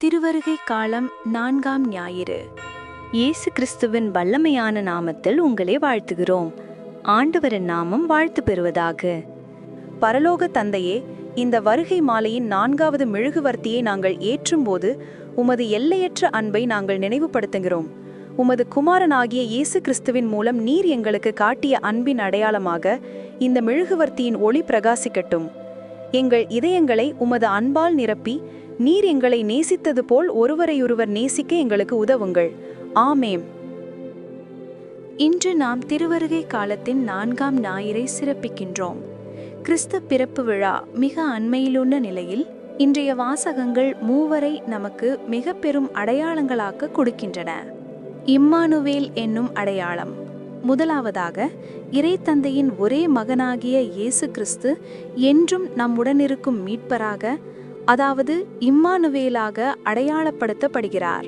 திருவருகை காலம் நான்காம் ஞாயிறு. இயேசு கிறிஸ்துவின் வல்லமையான நாமத்தில் உங்களை வாழ்த்துகிறோம். ஆண்டவரின் நாமம் வாழ்த்து பெறுவதாக. பரலோக தந்தையே இந்த வருகை மாலையின் நான்காவது மெழுகுவர்த்தியை நாங்கள் ஏற்றும்போது உமது எல்லையற்ற அன்பை நாங்கள் நினைவுபடுத்துகிறோம். உமது குமாரனாகிய இயேசு கிறிஸ்துவின் மூலம் நீர் எங்களுக்கு காட்டிய அன்பின் அடையாளமாக இந்த மெழுகுவர்த்தியின் ஒளி பிரகாசிக்கட்டும். எங்கள் இதயங்களை உமது அன்பால் நிரப்பி நீர் எங்களை நேசித்தது போல் ஒருவரையொருவர் நேசிக்க எங்களுக்கு உதவுங்கள். ஆமேம் இன்று நாம் திருவருகை காலத்தின் நான்காம் ஞாயிறை சிறப்பிக்கின்றோம். கிறிஸ்து பிறப்பு விழா மிக அண்மையிலுள்ள நிலையில் இன்றைய வாசகங்கள் மூவரை நமக்கு மிக பெரும் அடையாளங்களாக்க கொடுக்கின்றன. இம்மானுவேல் என்னும் அடையாளம். முதலாவதாக இறைத்தந்தையின் ஒரே மகனாகிய இயேசு கிறிஸ்து என்றும் நம்முடனிருக்கும் மீட்பராக அதாவது இம்மானுவேலாக அடையாளப்படுத்தப்படுகிறார்.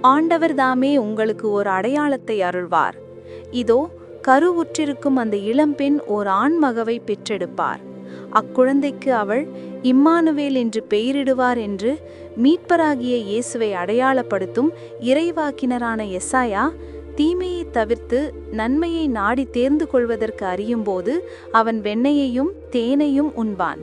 ஆண்டவர் தாமே உங்களுக்கு ஒரு அடையாளத்தை அருள்வார். இதோ கருவுற்றிருக்கும் அந்த இளம்பெண் ஓர் ஆண்மகவை பெற்றெடுப்பார். அக்குழந்தைக்கு அவள் இம்மானுவேல் என்று பெயரிடுவார் என்று மீட்பராகிய இயேசுவை அடையாளப்படுத்தும் இறைவாக்கினரான எஸ்ஸாயா தீமையை தவிர்த்து நன்மையை நாடி தேர்ந்து கொள்வதற்கு அறியும்போது அவன் வெண்ணையையும் தேனையும் உண்பான்.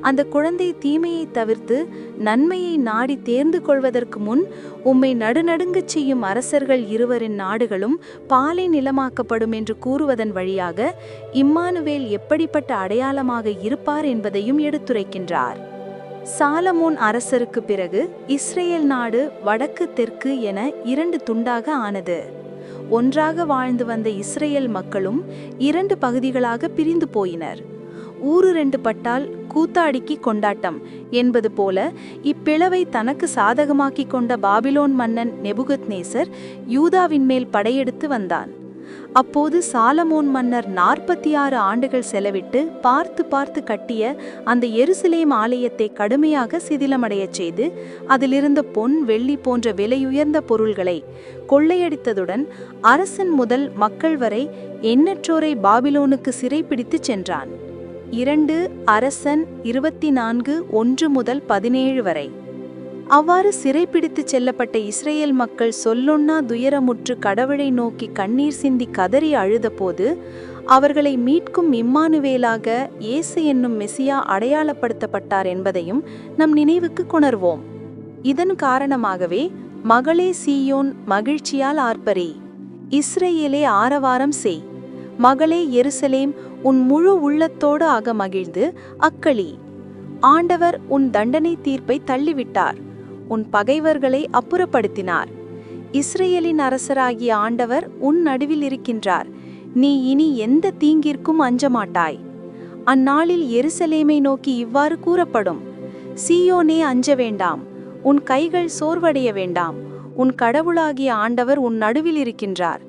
அந்த குழந்தை தீமையை தவிர்த்து நன்மையை நாடி தேர்ந்து கொள்வதற்கு முன் உம்மை நடுநடுங்கச் செய்யும் அரசர்கள் இருவரின் நாடுகளும் பாலை நிலமாக்கப்படும் என்று கூறுவதன் வழியாக இம்மானுவேல் எப்படிப்பட்ட அடையாளமாக இருப்பார் என்பதையும் எடுத்துரைக்கின்றார். சாலமோன் அரசருக்கு பிறகு இஸ்ரேல் நாடு வடக்கு தெற்கு என இரண்டு துண்டாக ஆனது. ஒன்றாக வாழ்ந்து வந்த இஸ்ரேல் மக்களும் இரண்டு பகுதிகளாக பிரிந்து போயினர். ஊரு ரெண்டு பட்டால் கூத்தாடிக்கு கொண்டாட்டம் என்பது போல இப்பிளவை தனக்கு சாதகமாக்கி கொண்ட பாபிலோன் மன்னன் நெபுகத்நேசர் யூதாவின் மேல் படையெடுத்து வந்தான். அப்போது சாலமோன் மன்னர் நாற்பத்தி ஆறு ஆண்டுகள் செலவிட்டு பார்த்து பார்த்து கட்டிய அந்த எருசலேம் ஆலயத்தை கடுமையாக சிதிலமடையச் செய்து அதிலிருந்த பொன் வெள்ளி போன்ற விலையுயர்ந்த பொருள்களை கொள்ளையடித்ததுடன் அரசன் முதல் மக்கள் வரை எண்ணற்றோரை பாபிலோனுக்கு சிறைப்பிடித்துச் சென்றான். இரண்டு அரசன் இருபத்தி நான்கு ஒன்று முதல் பதினேழு வரை. அவ்வாறு சிறைப்பிடித்துச் செல்லப்பட்ட இஸ்ரேல் மக்கள் சொல்லொன்னா துயரமுற்று கடவுளை நோக்கி கண்ணீர் சிந்தி கதறி அழுதபோது அவர்களை மீட்கும் இம்மானுவேலாக இயேசு என்னும் மெசியா அடையாளப்படுத்தப்பட்டார் என்பதையும் நம் நினைவுக்கு கொணர்வோம். இதன் காரணமாகவே மகளே சீயோன் மகிழ்ச்சியால் ஆர்ப்பரி. இஸ்ரேலே ஆரவாரம் செய். மகளே எருசலேம் உன் முழு உள்ளத்தோடு ஆக மகிழ்ந்து அக்களி. ஆண்டவர் உன் தண்டனை தீர்ப்பை தள்ளிவிட்டார். உன் பகைவர்களை அப்புறப்படுத்தினார். இஸ்ரேலின் அரசராகிய ஆண்டவர் உன் நடுவில் இருக்கின்றார். நீ இனி எந்த தீங்கிற்கும் அஞ்சமாட்டாய். அந்நாளில் எருசலேமை நோக்கி இவ்வாறு கூறப்படும். சீயோனே அஞ்ச வேண்டாம். உன் கைகள் சோர்வடைய வேண்டாம். உன் கடவுளாகிய ஆண்டவர் உன் நடுவில் இருக்கின்றார்.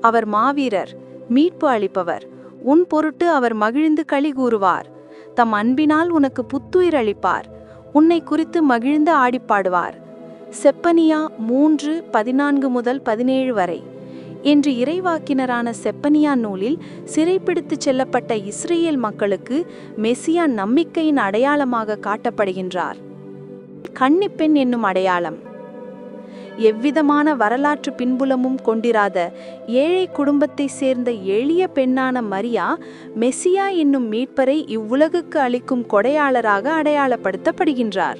அவர் மாவீரர் மீட்பு அளிப்பவர். உன் பொருட்டு அவர் மகிழ்ந்து களி கூறுவார். தம் அன்பினால் உனக்கு புத்துயிர் அளிப்பார். உன்னை குறித்து மகிழ்ந்து ஆடிப்பாடுவார். செப்பனியா மூன்று பதினான்கு முதல் பதினேழு வரை. என்று இறைவாக்கினரான செப்பனியா நூலில் சிறைப்பிடித்துச் செல்லப்பட்ட இஸ்ரேல் மக்களுக்கு மெசியா நம்பிக்கையின் அடையாளமாக காட்டப்படுகின்றார். கன்னிப்பெண் என்னும் அடையாளம். எவ்விதமான வரலாற்று பின்புலமும் கொண்டிராத ஏழை குடும்பத்தை சேர்ந்த எளிய பெண்ணான மரியா மெசியா என்னும் மீட்பரை இவ்வுலகுக்கு அளிக்கும் கொடையாளராக அடையாளப்படுத்தப்படுகின்றார்.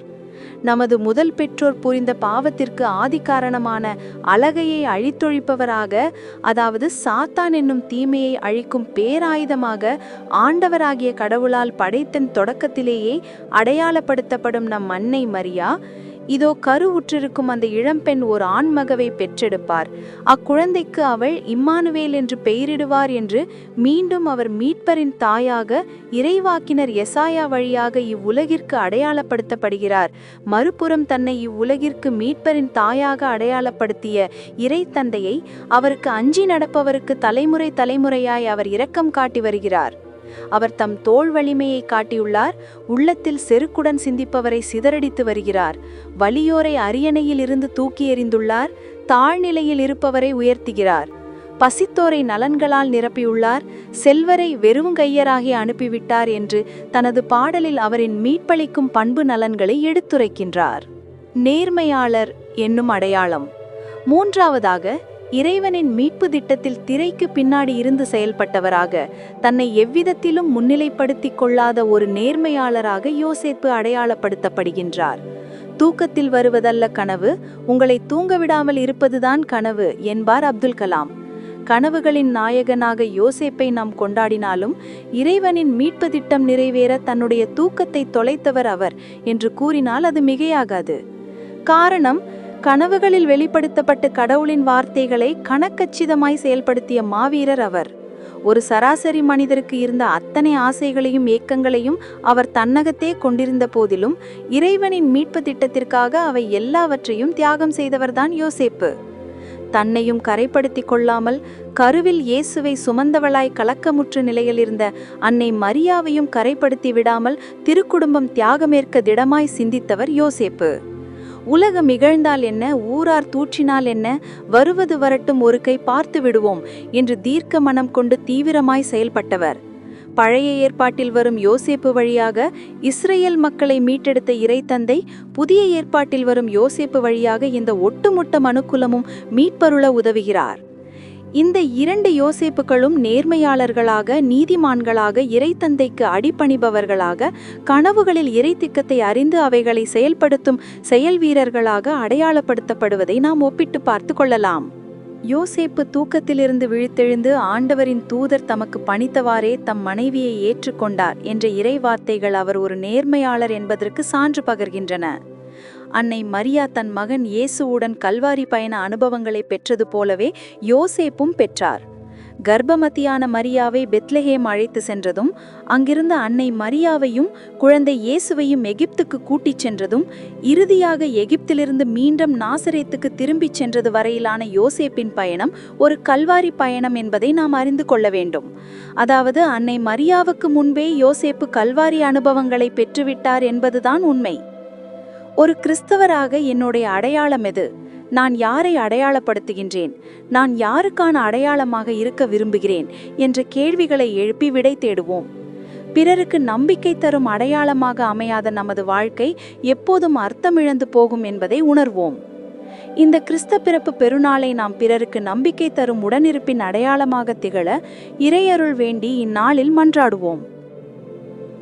நமது முதல் பெற்றோர் புரிந்த பாவத்திற்கு ஆதிகாரணமான அழகையை அழித்தொழிப்பவராக அதாவது சாத்தான் என்னும் தீமையை அழிக்கும் பேராயுதமாக ஆண்டவராகிய கடவுளால் படைத்தன் தொடக்கத்திலேயே அடையாளப்படுத்தப்படும் நம் அன்னை மரியா இதோ கருவுற்றிருக்கும் அந்த இளம்பெண் ஒரு ஆண்மகவை பெற்றெடுப்பார். அக்குழந்தைக்கு அவள் இம்மானுவேல் என்று பெயரிடுவார் என்று மீண்டும் அவர் மீட்பரின் தாயாக இறைவாக்கினர் எசாயா வழியாக இவ்வுலகிற்கு அடையாளப்படுத்தப்படுகிறார். மறுபுறம் தன்னை இவ்வுலகிற்கு மீட்பரின் தாயாக அடையாளப்படுத்திய இறை தந்தையை அவருக்கு அஞ்சி நடப்பவருக்கு தலைமுறை தலைமுறையாய் அவர் இரக்கம் காட்டி வருகிறார். அவர் தம் தோல் வலிமையை காட்டியுள்ளார். உள்ளத்தில் செருக்குடன் சிந்திப்பவரை சிதறடித்து வருகிறார். வலியோரை அரியணையில் இருந்து தூக்கி எறிந்துள்ளார். தாழ்நிலையில் இருப்பவரை உயர்த்துகிறார். பசித்தோரை நலன்களால் நிரப்பியுள்ளார். செல்வரை வெறுங்கையராகி அனுப்பிவிட்டார் என்று தனது பாடலில் அவரின் மீட்பளிக்கும் பண்பு நலன்களை எடுத்துரைக்கின்றார். நேர்மையாளர் என்னும் அடையாளம். மூன்றாவதாக இறைவனின் மீட்பு திட்டத்தில் திரைக்கு பின்னாடி இருந்து செயல்பட்டவராக தன்னை எவ்விதத்திலும் முன்னிலைப்படுத்திக் கொள்ளாத ஒரு நேர்மையாளராக யோசேப்பு அடையாளப்படுத்தப்படுகின்றார். தூக்கத்தில் வருவதல்ல கனவு உங்களை தூங்கவிடாமல் இருப்பதுதான் கனவு என்பார் அப்துல் கலாம். கனவுகளின் நாயகனாக யோசேப்பை நாம் கொண்டாடினாலும் இறைவனின் மீட்பு திட்டம் நிறைவேற தன்னுடைய தூக்கத்தை தொலைத்தவர் அவர் என்று கூறினால் அது மிகையாகாது. காரணம் கனவுகளில் வெளிப்படுத்தப்பட்ட கடவுளின் வார்த்தைகளை கணக்கச்சிதமாய் செயல்படுத்திய மாவீரர் அவர். ஒரு சராசரி மனிதருக்கு இருந்த அத்தனை ஆசைகளையும் ஏக்கங்களையும் அவர் தன்னகத்தே கொண்டிருந்த போதிலும் இறைவனின் மீட்பு திட்டத்திற்காக அவை எல்லாவற்றையும் தியாகம் செய்தவர்தான் யோசேப்பு. தன்னையும் கரைப்படுத்தி கொள்ளாமல் கருவில் இயேசுவை சுமந்தவளாய் கலக்கமுற்று நிலையில் இருந்த அன்னை மரியாவையும் கரைப்படுத்தி விடாமல் திருக்குடும்பம் தியாகமேற்க திடமாய் சிந்தித்தவர் யோசேப்பு. உலகம் இகழ்ந்தால் என்ன? ஊரார் தூற்றினால் என்ன? வருவது வரட்டும் ஒரு கை பார்த்து விடுவோம் என்று தீர்க்க மனம் கொண்டு தீவிரமாய் செயல்பட்டவர். பழைய ஏற்பாட்டில் வரும் யோசேப்பு வழியாக இஸ்ரேல் மக்களை மீட்டெடுத்த இறைத்தந்தை புதிய ஏற்பாட்டில் வரும் யோசேப்பு வழியாக இந்த ஒட்டுமொத்த மனுக்குலமும் மீட்பருள உதவுகிறார். இந்த இரண்டு யோசேப்புகளும் நேர்மையாளர்களாக நீதிமான்களாக இறைத்தந்தைக்கு அடிபணிபவர்களாக கனவுகளில் இறைத்திக்கத்தை அறிந்து அவைகளை செயல்படுத்தும் செயல் வீரர்களாக அடையாளப்படுத்தப்படுவதை நாம் ஒப்பிட்டு பார்த்து கொள்ளலாம். யோசேப்பு தூக்கத்திலிருந்து விழித்தெழுந்து ஆண்டவரின் தூதர் தமக்கு பணித்தவாறே தம் மனைவியை ஏற்றுக்கொண்டார் என்ற இறைவார்த்தைகள் அவர் ஒரு நேர்மையாளர் என்பதற்கு சான்று பகர்கின்றன. அன்னை மரியா தன் மகன் இயேசுவுடன் கல்வாரி பயண அனுபவங்களை பெற்றது போலவே யோசேப்பும் பெற்றார். கர்ப்பமதியான மரியாவை பெத்லஹேம் அழைத்து சென்றதும் அங்கிருந்த அன்னை மரியாவையும் குழந்தை இயேசுவையும் எகிப்துக்கு கூட்டிச் சென்றதும் இறுதியாக எகிப்திலிருந்து மீண்டும் நாசரேத்துக்கு திரும்பிச் சென்றது வரையிலான யோசேப்பின் பயணம் ஒரு கல்வாரி பயணம் என்பதை நாம் அறிந்து கொள்ள வேண்டும். அதாவது அன்னை மரியாவுக்கு முன்பே யோசேப்பு கல்வாரி அனுபவங்களை பெற்றுவிட்டார் என்பதுதான் உண்மை. ஒரு கிறிஸ்தவராக என்னுடைய அடையாளம் எது? நான் யாரை அடையாளப்படுத்துகின்றேன்? நான் யாருக்கான அடையாளமாக இருக்க விரும்புகிறேன்? என்ற கேள்விகளை எழுப்பி விடை தேடுவோம். பிறருக்கு நம்பிக்கை தரும் அடையாளமாக அமையாத நமது வாழ்க்கை எப்போதும் அர்த்தமிழந்து போகும் என்பதை உணர்வோம். இந்த கிறிஸ்த பிறப்பு பெருநாளை நாம் பிறருக்கு நம்பிக்கை தரும் உடனிருப்பின் அடையாளமாக திகழ இறையருள் வேண்டி இந்நாளில் மன்றாடுவோம்.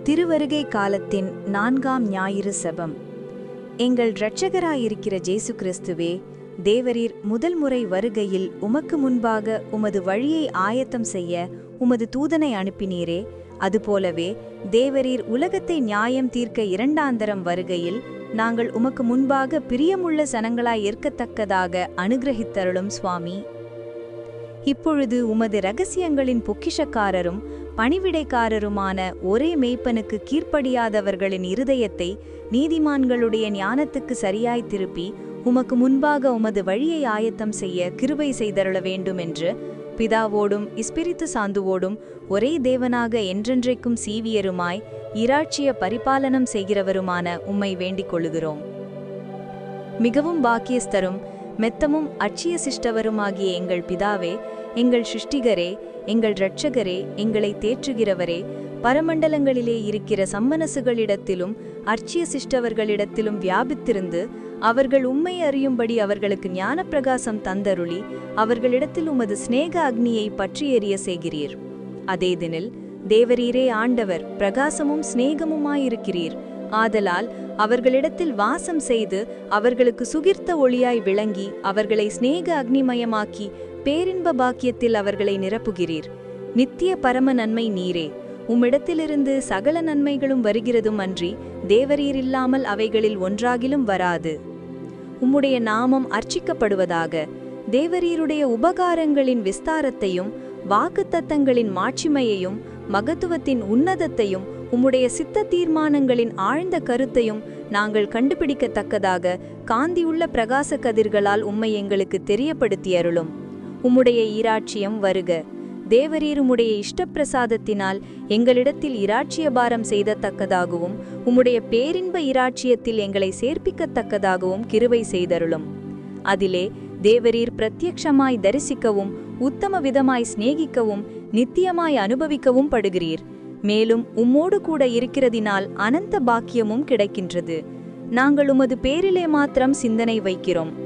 திருவருகை காலத்தின் நான்காம் ஞாயிறு செபம். எங்கள் இரட்சகராயிருக்கிற ஜேசு கிறிஸ்துவே தேவரீர் முதல் முறை வருகையில் உமக்கு முன்பாக உமது வழியை ஆயத்தம் செய்ய உமது தூதனை அனுப்பினீரே. அதுபோலவே தேவரீர் உலகத்தை நியாயம் தீர்க்க இரண்டாந்தரம் வருகையில் நாங்கள் உமக்கு முன்பாக பிரியமுள்ள சனங்களாய் ஏற்கத்தக்கதாக அனுகிரகித்தருளும் சுவாமி. இப்பொழுது உமது ரகசியங்களின் பொக்கிஷக்காரரும் பணிவிடைக்காரருமான ஒரே மெய்ப்பனுக்கு கீழ்ப்படியாதவர்களின் இருதயத்தை நீதிமான்களுடைய ஞானத்துக்கு சரியாய் திருப்பி உமக்கு முன்பாக உமது வழியை ஆயத்தம் செய்ய கிருபை செய்தருள வேண்டுமென்று பிதாவோடும் இஸ்பிரித்து சாந்துவோடும் ஒரே தேவனாக என்றென்றைக்கும் சீவியருமாய் இராட்சிய பரிபாலனம் செய்கிறவருமான உம்மை வேண்டிக் கொள்ளுகிறோம் மிகவும் பாக்கியஸ்தரும் மெத்தமும் அட்சிய சிஷ்டவருமாகிய எங்கள் பிதாவே எங்கள் சிருஷ்டிகரே எங்கள் இரட்சகரே எங்களை தேற்றுகிறவரே பரமண்டலங்களிலே இருக்கிற சம்மனசுகளிடத்திலும் அர்ச்சிய சிஷ்டவர்களிடத்திலும் வியாபித்திருந்து அவர்கள் உண்மை அறியும்படி அவர்களுக்கு ஞான பிரகாசம் தந்தருளி அவர்களிடத்தில் உமது சிநேக அக்னியை பற்றி எறிய செய்கிறீர். அதே தினில் தேவரீரே ஆண்டவர் பிரகாசமும் சிநேகமுமாயிருக்கிறீர். ஆதலால் அவர்களிடத்தில் வாசம் செய்து அவர்களுக்கு சுகிர்த்த ஒளியாய் விளங்கி அவர்களை சிநேக அக்னிமயமாக்கி பேரின்ப பாக்கியத்தில் அவர்களை நிரப்புகிறீர். நித்திய பரம நன்மை நீரே. உம்மிடத்திலிருந்து சகல நன்மைகளும் வருகிறதும் அன்றி தேவரீர் இல்லாமல் அவைகளில் ஒன்றாகிலும் வராது. உம்முடைய நாமம் அர்ச்சிக்கப்படுவதாக தேவரீருடைய உபகாரங்களின் விஸ்தாரத்தையும் வாக்குத்தத்தங்களின் மாட்சிமையையும் மகத்துவத்தின் உன்னதத்தையும் உம்முடைய சித்த தீர்மானங்களின் ஆழ்ந்த கருத்தையும் நாங்கள் கண்டுபிடிக்கத்தக்கதாக காந்தியுள்ள பிரகாச கதிர்களால் உம்மை எங்களுக்கு தெரியப்படுத்தியருளும். உம்முடைய ஈராட்சியம் வருக. தேவரீருமுடைய இஷ்டப்பிரசாதத்தினால் எங்களிடத்தில் இராட்சிய பாரம் செய்தத்தக்கதாகவும் உம்முடைய பேரின்ப இராட்சியத்தில் எங்களை சேர்ப்பிக்கத்தக்கதாகவும் கிருவை செய்தருளும். அதிலே தேவரீர் பிரத்யக்ஷமாய் தரிசிக்கவும் உத்தம விதமாய் சிநேகிக்கவும் நித்தியமாய் அனுபவிக்கவும் படுகிறீர். மேலும் உம்மோடு கூட இருக்கிறதினால் அனந்த பாக்கியமும் கிடைக்கின்றது. நாங்கள் உமது பேரிலே மாத்திரம் சிந்தனை வைக்கிறோம்.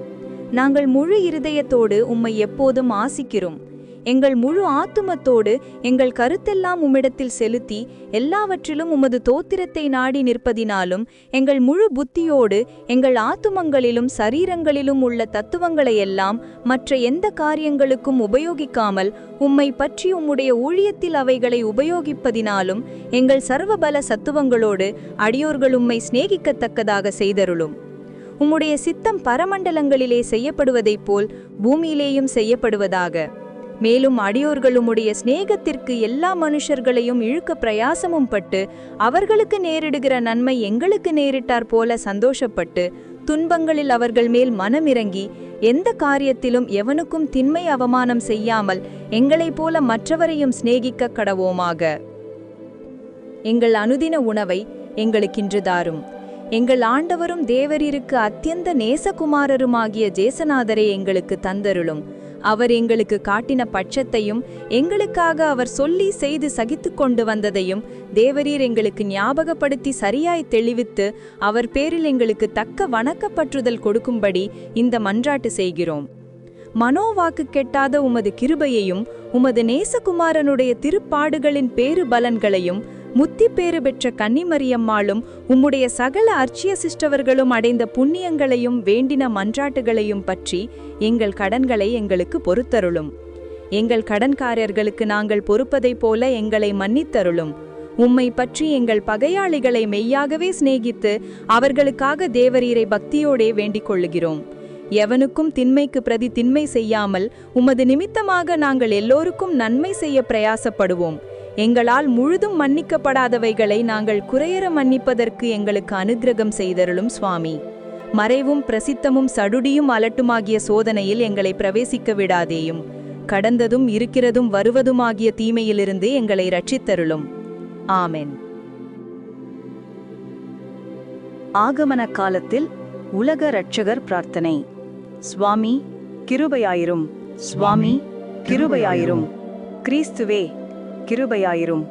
நாங்கள் முழு இருதயத்தோடு உம்மை எப்போதும் ஆசிக்கிறோம். எங்கள் முழு ஆத்துமத்தோடு எங்கள் கருத்தெல்லாம் உம்மிடத்தில் செலுத்தி எல்லாவற்றிலும் உமது தோத்திரத்தை நாடி நிற்பதினாலும் எங்கள் முழு புத்தியோடு எங்கள் ஆத்துமங்களிலும் சரீரங்களிலும் உள்ள தத்துவங்களையெல்லாம் மற்ற எந்த காரியங்களுக்கும் உபயோகிக்காமல் உம்மை பற்றி உம்முடைய ஊழியத்தில் அவைகளை உபயோகிப்பதினாலும் எங்கள் சர்வபல சத்துவங்களோடு அடியோர்கள் உம்மை சிநேகிக்கத்தக்கதாக செய்தருளும். உம்முடைய சித்தம் பரமண்டலங்களிலே செய்யப்படுவதைப் போல் பூமியிலேயும் செய்யப்படுவதாக. மேலும் அடியோர்கள் உம்முடைய சிநேகத்திற்கு எல்லா மனுஷர்களையும் இழுக்க பிரயாசமும் பட்டு அவர்களுக்கு நேரிடுகிற நன்மை எங்களுக்கு நேரிட்டார் போல சந்தோஷப்பட்டு துன்பங்களில் அவர்கள் மேல் மனமிறங்கி எந்த காரியத்திலும் எவனுக்கும் திண்மை அவமானம் செய்யாமல் எங்களைப் போல மற்றவரையும் சிநேகிக்க கடவோமாக. எங்கள் அனுதின உணவை எங்களுக்கின்று தாரும். எங்கள் ஆண்டவரும் தேவரீருக்கு அத்தியந்த நேசகுமாரருமாகிய ஜேசநாதரை எங்களுக்கு தந்தருளும். அவர் எங்களுக்கு காட்டின பட்சத்தையும் எங்களுக்காக அவர் சொல்லி செய்து சகித்து கொண்டு வந்ததையும் தேவரீர் எங்களுக்கு ஞாபகப்படுத்தி சரியாய் தெளிவித்து அவர் பேரில் எங்களுக்கு தக்க வணக்கப்பற்றுதல் கொடுக்கும்படி இந்த மன்றாட்டு செய்கிறோம். மனோவாக்கு கெட்டாத உமது கிருபையையும் உமது நேசகுமாரனுடைய திருப்பாடுகளின் பேறு பலன்களையும் முத்தி பேறு பெற்ற கன்னிமரியம்மாளும் உம்முடைய சகல அர்ச்சிய சிஷ்டவர்களும் அடைந்த புண்ணியங்களையும் வேண்டின மன்றாட்டுகளையும் பற்றி எங்கள் கடன்களை எங்களுக்கு பொறுத்தருளும். எங்கள் கடன்காரர்களுக்கு நாங்கள் பொறுப்பதைப் போல எங்களை மன்னித்தருளும். உம்மை பற்றி எங்கள் பகையாளிகளை மெய்யாகவே சிநேகித்து அவர்களுக்காக தேவரீரை பக்தியோடே வேண்டிக் கொள்ளுகிறோம். எவனுக்கும் திண்மைக்கு பிரதி திண்மை செய்யாமல் உமது நிமித்தமாக நாங்கள் எல்லோருக்கும் நன்மை செய்ய பிரயாசப்படுவோம். எங்களால் முழுதும் மன்னிக்கப்படாதவைகளை நாங்கள் குறையற மன்னிப்பதற்கு எங்களுக்கு அனுக்கிரகம் செய்தருளும் சுவாமி. மறைவும் பிரசித்தமும் சடுடியும் அலட்டுமாகிய சோதனையில் எங்களை பிரவேசிக்க விடாதேயும். கடந்ததும் இருக்கிறதும் வருவதுமாகிய தீமையிலிருந்து எங்களை ரட்சித்தருளும். ஆமென். ஆகமன காலத்தில் உலக இரட்சகர் பிரார்த்தனை. சுவாமி கிருபையாயிரும். சுவாமி கிருபையாயிரும். கிறிஸ்துவே கிருபையாயிரும்.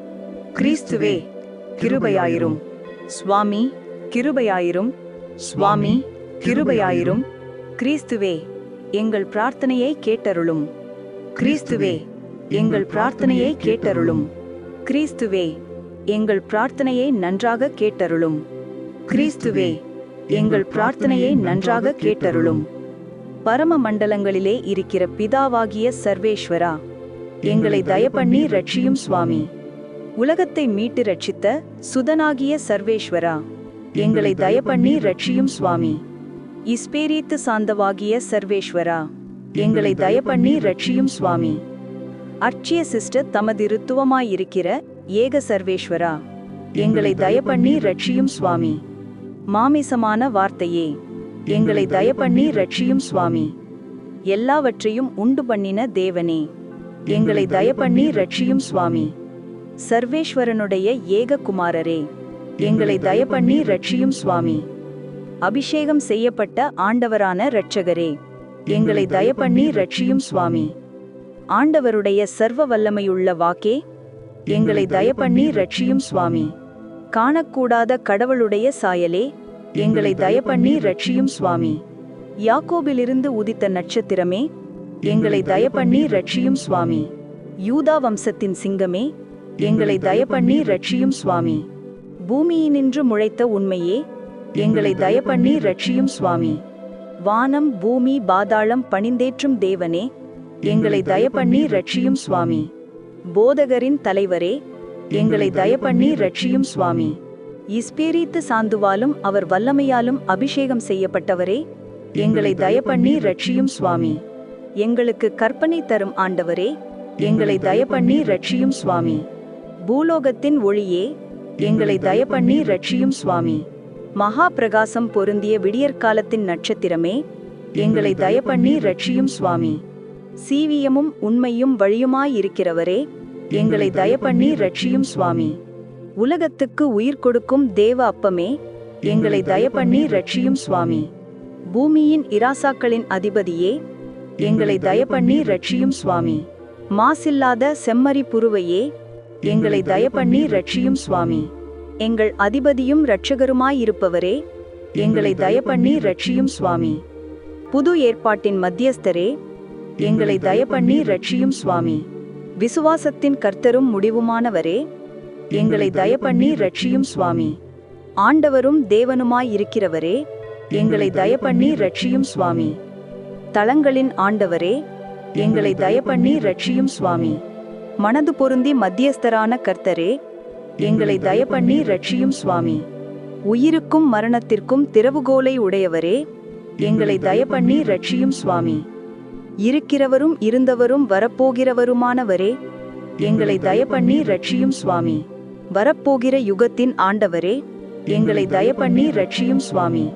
கிறிஸ்துவே கிருபையாயிரும். சுவாமி கிருபையாயிரும். சுவாமி கிருபையாயிரும். கிறிஸ்துவே எங்கள் பிரார்த்தனையை கேட்டருளும். கிறிஸ்துவே எங்கள் பிரார்த்தனையை கேட்டருளும். கிறிஸ்துவே எங்கள் பிரார்த்தனையை நன்றாக கேட்டருளும். கிறிஸ்துவே எங்கள் பிரார்த்தனையை நன்றாக கேட்டருளும். பரம மண்டலங்களிலே இருக்கிற பிதாவாகிய சர்வேஸ்வரா எங்களை தயப்பண்ணி ரட்சியும் சுவாமி. உலகத்தை மீட்டு ரட்சித்த சுதனாகிய சர்வேஸ்வரா. எங்களை தயப்பண்ணி ரட்சியும் சுவாமி. இஸ்பேரீத்து சாந்தவாகிய சர்வேஸ்வரா. எங்களை தயப்பண்ணி ரட்சியும் சுவாமி. அர்ச்சிய சிஸ்டர் தமது ருத்துவமாயிருக்கிற ஏக சர்வேஸ்வரா. எங்களை தயப்பண்ணி ரட்சியும் சுவாமி. மாமிசமான வார்த்தையே. எங்களை தயப்பண்ணி ரட்சியும் சுவாமி. எல்லாவற்றையும் உண்டு பண்ணின தேவனே. எங்களை தயப்பண்ணி ரட்சியும் சுவாமி. சர்வேஸ்வரனுடைய ஏக குமாரரே எங்களை தயப்பண்ணி ரட்சியும் சுவாமி. அபிஷேகம் செய்யப்பட்ட ஆண்டவரான இரட்சகரே எங்களை தயப்பண்ணி ரட்சியும் சுவாமி. ஆண்டவருடைய சர்வ வல்லமையுள்ள வாக்கே எங்களை தயப்பண்ணி ரட்சியும் சுவாமி. காணக்கூடாத கடவுளுடைய சாயலே எங்களை தயப்பண்ணி ரட்சியும் சுவாமி. யாக்கோபிலிருந்து உதித்த நட்சத்திரமே எங்களை தயப்பண்ணி ரட்சியும் சுவாமி. யூதா வம்சத்தின் சிங்கமே எங்களை தயப்பண்ணி ரட்சியும் சுவாமி. பூமியினின்று முளைத்த உண்மையே எங்களை தயப்பண்ணி ரட்சியும் சுவாமி. வானம் பூமி பாதாளம் பணிந்தேற்றும் தேவனே எங்களை தயப்பண்ணி ரட்சியும் சுவாமி. போதகரின் தலைவரே எங்களை தயப்பண்ணி ரட்சியும் சுவாமி. இஸ்பேரீத்து சாந்துவாலும் அவர் வல்லமையாலும் அபிஷேகம் செய்யப்பட்டவரே எங்களை தயப்பண்ணி ரட்சியும் சுவாமி. எங்களுக்கு கற்பனை தரும் ஆண்டவரே எங்களை தயப்பண்ணி ரட்சியும் சுவாமி. பூலோகத்தின் ஒளியே எங்களை தயப்பண்ணி ரட்சியும் சுவாமி. மகா பிரகாசம் பொருந்திய விடியற்காலத்தின் நட்சத்திரமே எங்களை தயப்பண்ணி ரட்சியும் சுவாமி. சீவியமும் உண்மையும் வழியுமாயிருக்கிறவரே எங்களை தயப்பண்ணி ரட்சியும் சுவாமி. உலகத்துக்கு உயிர் கொடுக்கும் தேவ அப்பமே எங்களை தயப்பண்ணி ரட்சியும் சுவாமி. பூமியின் இராசாக்களின் அதிபதியே எங்களை தயப்பண்ணி ரட்சியும் சுவாமி. மாசில்லாத செம்மறி புருவையே எங்களை தயப்பண்ணி ரட்சியும் சுவாமி. எங்கள் அதிபதியும் இரட்சகருமாயிருப்பவரே எங்களை தயப்பண்ணி ரட்சியும் சுவாமி. புது ஏற்பாட்டின் மத்தியஸ்தரே எங்களை தயப்பண்ணி ரட்சியும் சுவாமி. விசுவாசத்தின் கர்த்தரும் முடிவுமானவரே எங்களை தயப்பண்ணி ரட்சியும் சுவாமி. ஆண்டவரும் தேவனுமாய் இருக்கிறவரே எங்களை தயப்பண்ணி ரட்சியும் சுவாமி. தலங்களின் ஆண்டவரே எங்களை தயப்பண்ணி ரட்சியும் சுவாமி. மனது பொருந்தி மத்தியஸ்தரான கர்த்தரே எங்களை தயப்பண்ணி ரட்சியும் சுவாமி. உயிருக்கும் மரணத்திற்கும் திறவுகோலை உடையவரே எங்களை தயப்பண்ணி ரட்சியும் சுவாமி. இருக்கிறவரும் இருந்தவரும் வரப்போகிறவருமானவரே எங்களை தயப்பண்ணி ரட்சியும் சுவாமி. வரப்போகிற யுகத்தின் ஆண்டவரே எங்களை தயப்பண்ணி ரட்சியும் சுவாமி.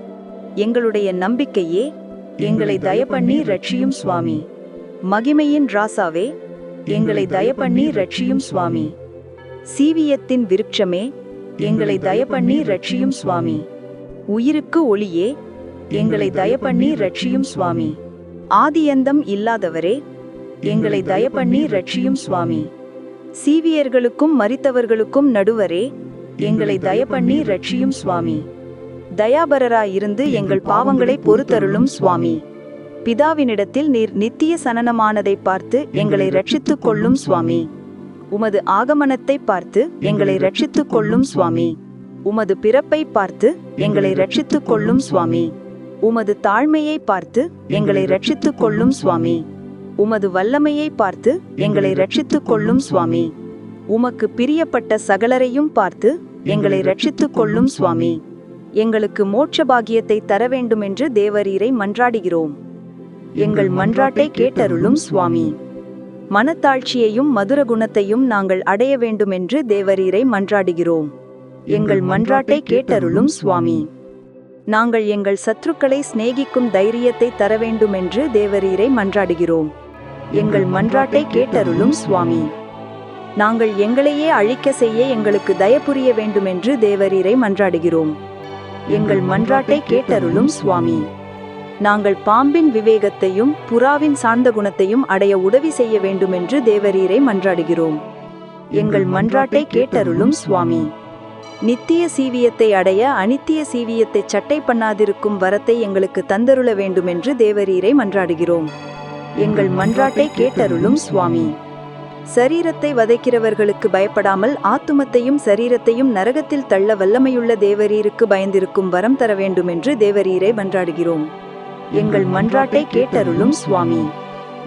எங்களுடைய நம்பிக்கையே எங்களை தயப்பண்ணி ரட்சியும் சுவாமி. மகிமையின் ராசாவே எங்களை தயப்பண்ணி ரட்சியும் சுவாமி. சீவியத்தின் விருட்சமே எங்களை தயப்பண்ணி ரட்சியும் சுவாமி. உயிருக்கு ஒளியே எங்களை தயப்பண்ணி ரட்சியும் சுவாமி. ஆதியந்தம் இல்லாதவரே எங்களை தயப்பண்ணி ரட்சியும் சுவாமி. சீவியர்களுக்கும் மரித்தவர்களுக்கும் நடுவரே எங்களை தயப்பண்ணி ரட்சியும் சுவாமி. தயாபரராயிருந்து எங்கள் பாவங்களை பொறுத்தருளும் சுவாமி. பிதாவினிடத்தில் நீர் நித்திய சனனமானதை பார்த்து எங்களை ரட்சித்துக் கொள்ளும் சுவாமி. உமது ஆகமனத்தை பார்த்து எங்களை ரட்சித்துக் கொள்ளும் சுவாமி. உமது பிறப்பை பார்த்து எங்களை ரட்சித்துக் கொள்ளும் சுவாமி. உமது தாழ்மையை பார்த்து எங்களை ரட்சித்துக் கொள்ளும் சுவாமி. உமது வல்லமையை பார்த்து எங்களை ரட்சித்துக் கொள்ளும் சுவாமி. உமக்கு பிரியப்பட்ட சகலரையும் பார்த்து எங்களை ரட்சித்துக் கொள்ளும் சுவாமி. எங்களுக்கு மோட்ச பாக்கியத்தை தர வேண்டுமென்று தேவரீரை மன்றாடுகிறோம். எங்கள் மன்றாட்டை கேட்டருளும் சுவாமி. மனத்தாழ்ச்சியையும் மதுர குணத்தையும் நாங்கள் அடைய வேண்டுமென்று தேவரீரை மன்றாடுகிறோம். எங்கள் மன்றாட்டை கேட்டருளும் சுவாமி. நாங்கள் எங்கள் சத்துருக்களை சிநேகிக்கும் தைரியத்தை தர வேண்டுமென்று தேவரீரை மன்றாடுகிறோம். எங்கள் மன்றாட்டை கேட்டருளும் சுவாமி. நாங்கள் எங்களையே அழிக்க செய்ய எங்களுக்கு தயபுரிய வேண்டுமென்று தேவரீரை மன்றாடுகிறோம். எங்கள் மன்றாட்டை கேட்டருளும் சுவாமி. நாங்கள் பாம்பின் விவேகத்தையும் புறாவின் சார்ந்த குணத்தையும் அடைய உதவி செய்ய வேண்டுமென்று தேவரீரை மன்றாடுகிறோம். எங்கள் மன்றாட்டை கேட்டருளும் சுவாமி. நித்திய சீவியத்தை அடைய அனித்திய சீவியத்தை சட்டை பண்ணாதிருக்கும் வரத்தை எங்களுக்கு தந்தருள வேண்டுமென்று தேவரீரை மன்றாடுகிறோம். எங்கள் மன்றாட்டை கேட்டருளும் சுவாமி. சரீரத்தை வதைக்கிறவர்களுக்கு பயப்படாமல் ஆத்துமத்தையும் சரீரத்தையும் நரகத்தில் தள்ள வல்லமையுள்ள தேவரீருக்கு பயந்திருக்கும் வரம் தர வேண்டுமென்று தேவரீரை மன்றாடுகிறோம். எங்கள் மன்றாட்டை கேட்டருளும் சுவாமி.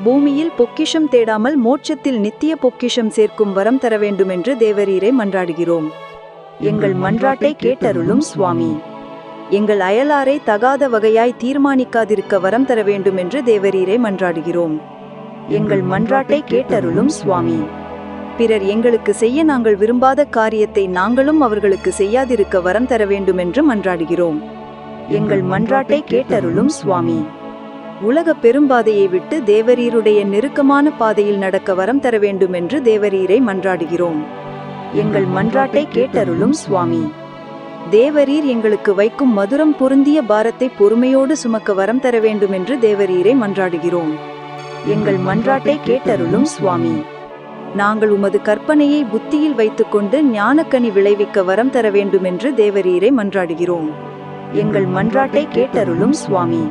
பூமியில் பொக்கிஷம் தேடாமல் மோட்சத்தில் நித்திய பொக்கிஷம் சேர்க்கும் வரம் தர வேண்டுமென்று தேவரீரை மன்றாடுகிறோம். எங்கள் மன்றாட்டை கேட்டருளும் சுவாமி. எங்கள் அயலாரை தகாத வகையாய் தீர்மானிக்காதிருக்க வரம் தர வேண்டுமென்று தேவரீரை மன்றாடுகிறோம். எங்கள் மன்றாட்டை கேட்டருளும் சுவாமி. பிறர் எங்களுக்கு செய்ய நாங்கள் விரும்பாத காரியத்தை நாங்களும் அவர்களுக்கு செய்யாதிருக்க வரம் தர வேண்டுமென்று மன்றாடுகிறோம். எங்கள் மன்றாட்டை கேட்டருளும் சுவாமி. உலக பெரும்பாதையை விட்டு தேவரீருடைய நெருக்கமான பாதையில் நடக்க வரம் தர வேண்டுமென்று தேவரீரை மன்றாடுகிறோம். எங்கள் மன்றாட்டை கேட்டருளும் சுவாமி. தேவரீர் எங்களுக்கு வைக்கும் மதுரம் பொருந்திய பாரத்தை பொறுமையோடு சுமக்க வரம் தர வேண்டுமென்று தேவரீரை மன்றாடுகிறோம். எங்கள் மன்றாட்டை கேட்டருளும் சுவாமி. நாங்கள் உமது கற்பனையை புத்தியில் வைத்துக்கொண்டு ஞானக்கனி விளைவிக்க வரம் தர வேண்டுமென்று தேவரீரை மன்றாடுகிறோம். எங்கள் மன்றாட்டை கேட்டருளும் சுவாமி.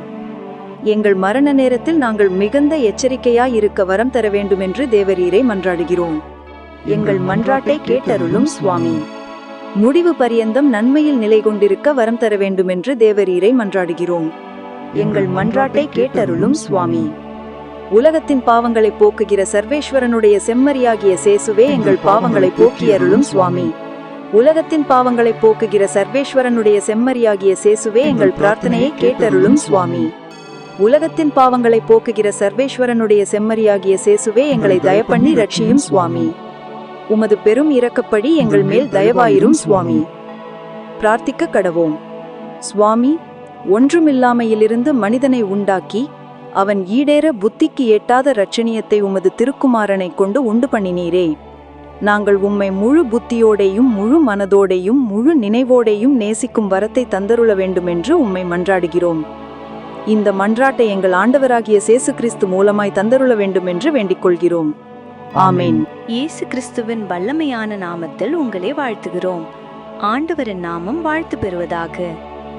எங்கள் மரண நேரத்தில் நாங்கள் மிகுந்த எச்சரிக்கையாய் இருக்க வரம் தர வேண்டுமென்று தேவரீரை மன்றாடுகிறோம். எங்கள் மன்றாட்டை கேட்டருளும் சுவாமி. முடிவு பரியந்தம் நன்மையில் நிலை கொண்டிருக்க வரம் தர வேண்டுமென்று தேவரீரை மன்றாடுகிறோம். எங்கள் மன்றாட்டை கேட்டருளும் சுவாமி. உலகத்தின் பாவங்களை போக்குகிற சர்வேஸ்வரனுடைய செம்மறியாகிய சேசுவே எங்கள் பாவங்களை போக்கியருளும் சுவாமி. உலகத்தின் பாவங்களை போக்குகிற சர்வேஸ்வரனுடைய செம்மறியாகிய சேசுவே எங்கள் பிரார்த்தனையை கேட்டருளும் சுவாமி. உலகத்தின் பாவங்களை போக்குகிற சர்வேஸ்வரனுடைய செம்மறியாகிய சேசுவே எங்களை தயப்பண்ணி ரட்சியும் சுவாமி. உமது பெரும் இரக்கப்படி எங்கள் மேல் தயவாயிரும் சுவாமி. பிரார்த்திக்க கடவோம். சுவாமி ஒன்றுமில்லாமையிலிருந்து மனிதனை உண்டாக்கி அவன் ஈடேற புத்திக்கு எட்டாத இரட்சணியத்தை உமது திருக்குமாரனை கொண்டு உண்டு பண்ணினீரே. நாங்கள் உம்மை முழு புத்தியோடையும் முழு மனதோடையும் முழு நினைவோடையும் நேசிக்கும் வரத்தை தந்தருள வேண்டுமென்று உம்மை மன்றாடுகிறோம். இந்த மன்றாட்டை எங்கள் ஆண்டவராகிய சேசு கிறிஸ்து மூலமாய் தந்தருள வேண்டுமென்று வேண்டிக் கொள்கிறோம் ஆமேன். இயேசு கிறிஸ்துவின் வல்லமையான நாமத்தில் உங்களை வாழ்த்துகிறோம். ஆண்டவரின் நாமம் வாழ்த்து பெறுவதாக.